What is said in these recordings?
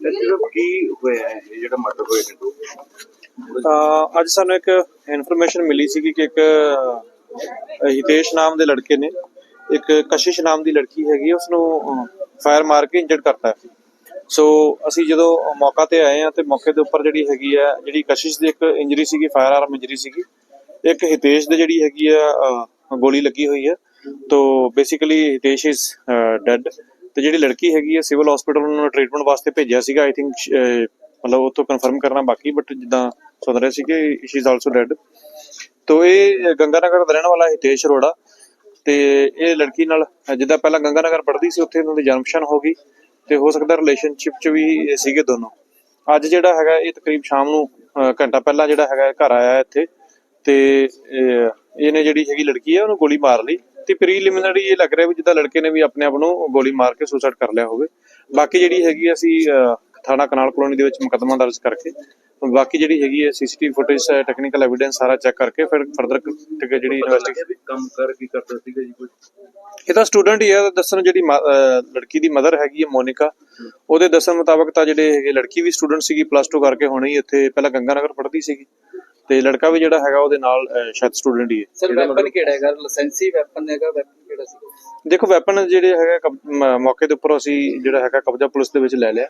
ਸਿਰਫ ਕੀ ਹੋਇਆ ਹੈ? ਇਹ ਜਿਹੜਾ ਮਰਡਰ ਹੋਇਆ ਹੈ ਤਾਂ ਅੱਜ ਸਾਨੂੰ ਇੱਕ ਇਨਫੋਰਮੇਸ਼ਨ ਮਿਲੀ ਸੀ ਕਿ ਇੱਕ ਹਿਤੇਸ਼ ਨਾਮ ਦੇ ਲੜਕੇ ਨੇ, ਇੱਕ ਕਸ਼ਿਸ਼ ਨਾਮ ਦੀ ਲੜਕੀ ਹੈਗੀ ਉਸ ਨੂੰ ਫਾਇਰ ਮਾਰ ਕੇ ਇੰਜਰਡ ਕਰਤਾ ਹੈ ਸੋ ਅਸੀਂ ਜਦੋਂ ਮੌਕਾ ਤੇ ਆਏ ਆ ਤੇ ਮੌਕੇ ਦੇ ਉੱਪਰ ਜਿਹੜੀ ਹੈਗੀ ਆ ਜਿਹੜੀ ਕਸ਼ਿਸ਼ ਦੀ ਇੱਕ ਇੰਜਰੀ ਸੀਗੀ ਫਾਇਰ ਆਰਮ ਇੰਜਰੀ ਸੀਗੀ, ਇੱਕ ਹਿਤੇਸ਼ ਦੇ ਜਿਹੜੀ ਹੈਗੀ ਆ ਗੋਲੀ ਲੱਗੀ ਹੋਈ ਹੈ। ਤੋ ਬੇਸਿਕਲੀ ਹਿਤੇਸ਼ ਇਜ਼ ਡੈਡ ਤੇ ਜਿਹੜੀ ਲੜਕੀ ਹੈਗੀ ਹੈ ਸਿਵਲ ਹਸਪੀਟਲ ਨੂੰ ਟ੍ਰੀਟਮੈਂਟ ਵਾਸਤੇ ਭੇਜਿਆ ਸੀਗਾ ਆਈ ਥਿੰਕ ਮਤਲਬ ਉਹ ਤੋਂ ਕਨਫਰਮ ਕਰਨਾ ਬਾਕੀ ਬਟ ਜਿੱਦਾਂ ਸੁਣ ਰਹੇ ਸੀ ਕਿ ਸ਼ੀ ਇਜ਼ ਆਲਸੋ ਡੈਡ ਤੋ ਇਹ ਗੰਗਾਨਗਰ ਦਾ ਰਹਿਣ ਵਾਲਾ ਹਿਤੇਸ਼ ਅਰੋੜਾ ਤੇ ਇਹ ਲੜਕੀ ਨਾਲ, ਜਿੱਦਾਂ ਪਹਿਲਾਂ ਗੰਗਾਨਗਰ ਪੜ੍ਹਦੀ ਸੀ, ਉੱਥੇ ਉਹਨਾਂ ਦੀ ਜਨਮਸ਼ਨ ਹੋ ਗਈ ਤੇ ਹੋ ਸਕਦਾ ਰਿਲੇਸ਼ਨਸ਼ਿਪ 'ਚ ਵੀ ਇਹ ਸੀਗੇ ਦੋਨੋਂ। ਅੱਜ ਜਿਹੜਾ ਹੈਗਾ, ਇਹ ਤਕਰੀਬ ਸ਼ਾਮ ਨੂੰ ਘੰਟਾ ਪਹਿਲਾਂ ਜਿਹੜਾ ਹੈਗਾ ਘਰ ਆਇਆ ਇੱਥੇ ਤੇ ਇਹਨੇ ਜਿਹੜੀ ਹੈਗੀ ਲੜਕੀ ਹੈ ਉਹਨੂੰ ਗੋਲੀ ਮਾਰ ਲਈ। ਤੇ ਪ੍ਰੀਲਿਮਿਨਰੀ ਇਹ ਲੱਗ ਰਿਹਾ ਵੀ ਜਿੱਦਾਂ ਲੜਕੇ ਨੇ ਵੀ ਆਪਣੇ ਆਪ ਨੂੰ ਗੋਲੀ ਮਾਰ ਕੇ ਸੁਸਾਈਡ ਕਰ ਲਿਆ ਹੋਵੇ। ਬਾਕੀ ਜਿਹੜੀ ਹੈਗੀ ਅਸੀਂ ਥਾਣਾ ਕਨਾਲ ਕਲੋਨੀ ਦੇ ਵਿੱਚ ਮੁਕੱਦਮਾ ਦਰਜ ਕਰਕੇ ਬਾਕੀ ਜਿਹੜੀ ਹੈਗੀ ਹੈ ਸੀਸੀਟੀਵੀ ਫੁਟੇਜ ਟੈਕਨੀਕਲ ਐਵੀਡੈਂਸ ਸਾਰਾ ਚੈੱਕ ਕਰਕੇ ਫਿਰ ਫਰਦਰ ਜਿਹੜੀ ਇਨਵੈਸਟੀਗੇਸ਼ਨ ਕੰਮ ਕਰ ਕੀ ਕਰਦਾ ਸੀਗਾ ਜੀ ਕੋਈ? ਇਹ ਤਾਂ ਸਟੂਡੈਂਟ ਹੀ ਹੈ ਦੱਸਣ ਜਿਹੜੀ ਲੜਕੀ ਦੀ ਮਦਰ ਹੈਗੀ ਹੈ ਮੋਨਿਕਾ ਉਹਦੇ ਦੱਸਣ ਮੁਤਾਬਕ ਤਾਂ ਜਿਹੜੇ ਹੈਗੇ ਲੜਕੀ ਵੀ ਸਟੂਡੈਂਟ ਸੀਗੀ ਪਲੱਸ 2 ਕਰਕੇ ਹੁਣੇ ਹੀ ਇੱਥੇ ਪਹਿਲਾਂ ਗੰਗਾਨਗਰ ਪੜ੍ਹਦੀ ਸੀਗੀ। ਤੇ ਲੜਕਾ ਵੀ ਜਿਹੜਾ ਹੈਗਾ ਉਹਦੇ ਨਾਲ ਸ਼ਾਇਦ ਸਟੂਡੈਂਟ ਹੀ ਹੈ। ਸਰ ਵੈਪਨ ਕਿਹੜਾ ਹੈਗਾ? ਲਾਇਸੈਂਸੀ ਵੈਪਨ ਹੈਗਾ ਵੈਪਨ ਕਿਹੜਾ ਸੀ? ਦੇਖੋ ਵੈਪਨ ਜਿਹੜੇ ਹੈਗਾ ਮੌਕੇ ਦੇ ਉੱਪਰ ਅਸੀਂ ਜਿਹੜਾ ਹੈਗਾ ਕਬਜ਼ਾ ਪੁਲਿਸ ਦੇ ਵਿੱਚ ਲੈ ਲਿਆ।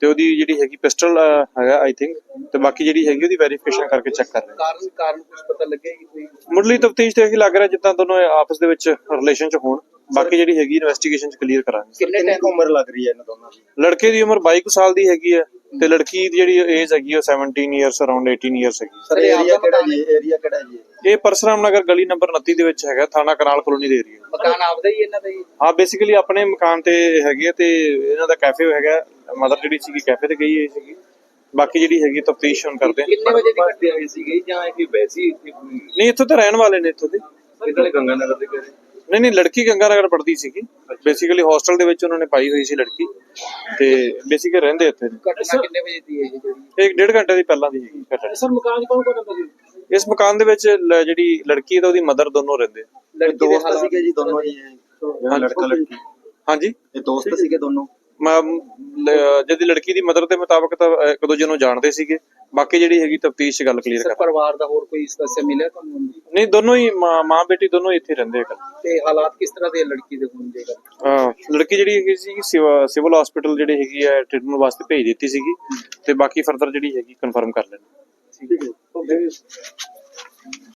ਤੇ ਉਹਦੀ ਜਿਹੜੀ ਹੈਗੀ ਪਿਸਟਲ ਹੈਗਾ ਆਈ ਥਿੰਕ ਤੇ ਬਾਕੀ ਜਿਹੜੀ ਹੈਗੀ ਉਹਦੀ ਵੈਰੀਫਿਕੇਸ਼ਨ ਕਰਕੇ ਚੈੱਕ ਕਰ ਰਹੇ ਹਾਂ। ਕਾਰਨ ਕਾਰਨ ਕੁਝ ਪਤਾ ਲੱਗਿਆ ਕਿ ਕੋਈ? ਮੁੱਢਲੀ ਤਫਤੀਸ਼ ਤੇ ਇਹੀ ਲੱਗ ਰਿਹਾ ਜਿੱਦਾਂ ਦੋਨੋਂ ਆਪਸ ਦੇ ਵਿੱਚ ਰਿਲੇਸ਼ਨ ਚ ਹੋਣ। ਬਾਕੀ ਜਿਹੜੀ ਹੈਗੀ ਇਨਵੈਸਟੀਗੇਸ਼ਨ ਚ ਕਲੀਅਰ ਕਰਾਂਗੇ। ਕਿੰਨੇ ਟਾਈਮ ਉਮਰ ਲੱਗ ਰਹੀ ਹੈ ਇਹਨਾਂ ਦੋਨਾਂ ਦੀ? ਲੜਕੇ ਦੀ ਉਮਰ 22 ਕੁ ਸਾਲ ਦੀ ਹੈਗੀ ਹੈ। ਤੇ ਲੜਕੀ ਦੀ ਜਿਹੜੀ ਏਜ ਹੈਗੀ ਉਹ 17 ਇਅਰਸ ਅਰਾਊਂਡ 18 ਇਅਰਸ ਹੈਗੀ। ਸਰ ਆਪਦਾ ਕਿਹੜਾ ਜੀ? ਏਰੀਆ ਕਿਹੜਾ ਜੀ? ਇਹ ਪਰਸਰਾਮ ਨਗਰ ਗਲੀ ਨੰਬਰ 29 ਦੇ ਵਿੱਚ ਹੈਗਾ ਥਾਣਾ ਕਨਾਲ ਕਲੋਨੀ ਦੇ ਏਰੀਆ ਮਕਾਨ ਆਪਦਾ ਹੀ ਇਹਨਾਂ ਦਾ ਹੀ ਹਾਂ ਬੇਸਿਕਲੀ ਆਪਣੇ ਮਕਾਨ ਤੇ ਹੈਗੇ ਤੇ ਇਹਨਾਂ ਦਾ ਕੈਫੇ ਹੈਗਾ। ਮਦਰ ਜਿਹੜੀ ਸੀਗੀ ਕੈਫੇ ਤੇ ਗਈ ਹੋਈ ਸੀਗੀ। ਬਾਕੀ ਜਿਹੜੀ ਹੈਗੀ ਤਫਤੀਸ਼ ਹੁਣ ਕਰਦੇ ਕਿੰਨੇ ਵਜੇ ਦੀ ਵਾਸਤੇ ਆਏ ਸੀਗੇ ਜਾਂ ਇਹ ਵੈਸੀ ਨਹੀਂ ਇੱਥੋਂ ਤਾਂ ਰਹਿਣ ਵਾਲੇ ਨੇ ਇੱਥੋਂ ਦੇ। ਕਿਹੜੇ ਗੰਗਾਨਗਰ ਦੇ ਕਰੇ ਨਹੀਂ ਨਹੀਂ ਲੜਕੀ ਗੰਗਾਨਗਰ ਪੜ੍ਹਦੀ ਸੀਗੀ। ਬੇਸਿਕਲੀ ਹੋਸਟਲ ਦੇ ਵਿੱਚ ਉਹਨਾਂ ਨੇ ਪਾਈ ਹੋਈ ਸੀ ਲੜਕੀ। ਤੇ ਬੇਸਿਕਲੀ ਰਹਿੰਦੇ ਇੱਥੇ। ਨੇ ਘਟਨਾ ਕਿੰਨੇ ਵਜੇ ਦੀ ਹੈ ਜੀ ਜਿਹੜੀ? ਇੱਕ ਡੇਢ ਘੰਟੇ ਦੀ ਪਹਿਲਾਂ ਦੀ ਹੈਗੀ ਘਟਨਾ। ਸਰ ਮਕਾਨ ਕੌਣ ਕੌਣ ਰਹਿੰਦਾ ਸੀ? ਇਸ ਮਕਾਨ ਦੇ ਵਿੱਚ ਲ- ਜਿਹੜੀ ਲੜਕੀ ਤੇ ਉਹਦੀ ਮਦਰ ਦੋਨੋਂ ਰਹਿੰਦੇ। ਲੜਕੀ ਦੇ ਦੋਸਤ ਹਾਲਾਤ ਸੀਗੇ ਜੀ ਦੋਨੋਂ ਜੀ ਇਹ ਹਾਂ, ਲੜਕਾ ਲੜਕੀ। ਹਾਂਜੀ? ਇਹ ਦੋਸਤ ਸੀਗੇ ਦੋਨੋਂ। ਜਿਹਦੀ ਲੜਕੀ ਦੀ ਮਦਰ ਦੇ ਮੁਤਾਬਕ ਤਾਂ ਇੱਕ ਦੂਜੇ ਨੂੰ ਜਾਣਦੇ ਸੀਗੇ। ਬਾਕੀ ਜਿਹੜੀ ਹੈਗੀ ਤਫਤੀਸ਼ ਗੱਲ ਕਲੀਅਰ ਕਰ ਪਰਿਵਾਰ ਦਾ ਹੋਰ ਕੋਈ ਸਦੱਸਿਆ ਮਿਲਿਆ ਤੁਹਾਨੂੰ? ਨਹੀਂ ਦੋਨੋਂ ਹੀ ਮਾਂ ਬੇਟੀ ਦੋਨੋਂ ਹੀ ਇੱਥੇ ਰਹਿੰਦੇ ਆ। ਤੇ ਹਾਲਾਤ ਕਿਸ ਤਰ੍ਹਾਂ ਦੇ ਲੜਕੀ ਦੇ ਹੋਣ ਦੇ ਅਹ ਲੜਕੀ ਜਿਹੜੀ ਹੈਗੀ ਸੀ ਸਿਵਲ ਹਸਪੀਟਲ ਜਿਹੜੀ ਹੈਗੀ ਹੈ ਟ੍ਰੀਟਮੈਂਟ ਵਾਸਤੇ ਭੇਜ ਦਿੱਤੀ ਸੀਗੀ। ਤੇ ਬਾਕੀ ਫਰਦਰ ਜਿਹੜੀ ਹੈਗੀ ਕਨਫਰਮ ਕਰ ਲੈਣਾ ਠੀਕ ਹੈ।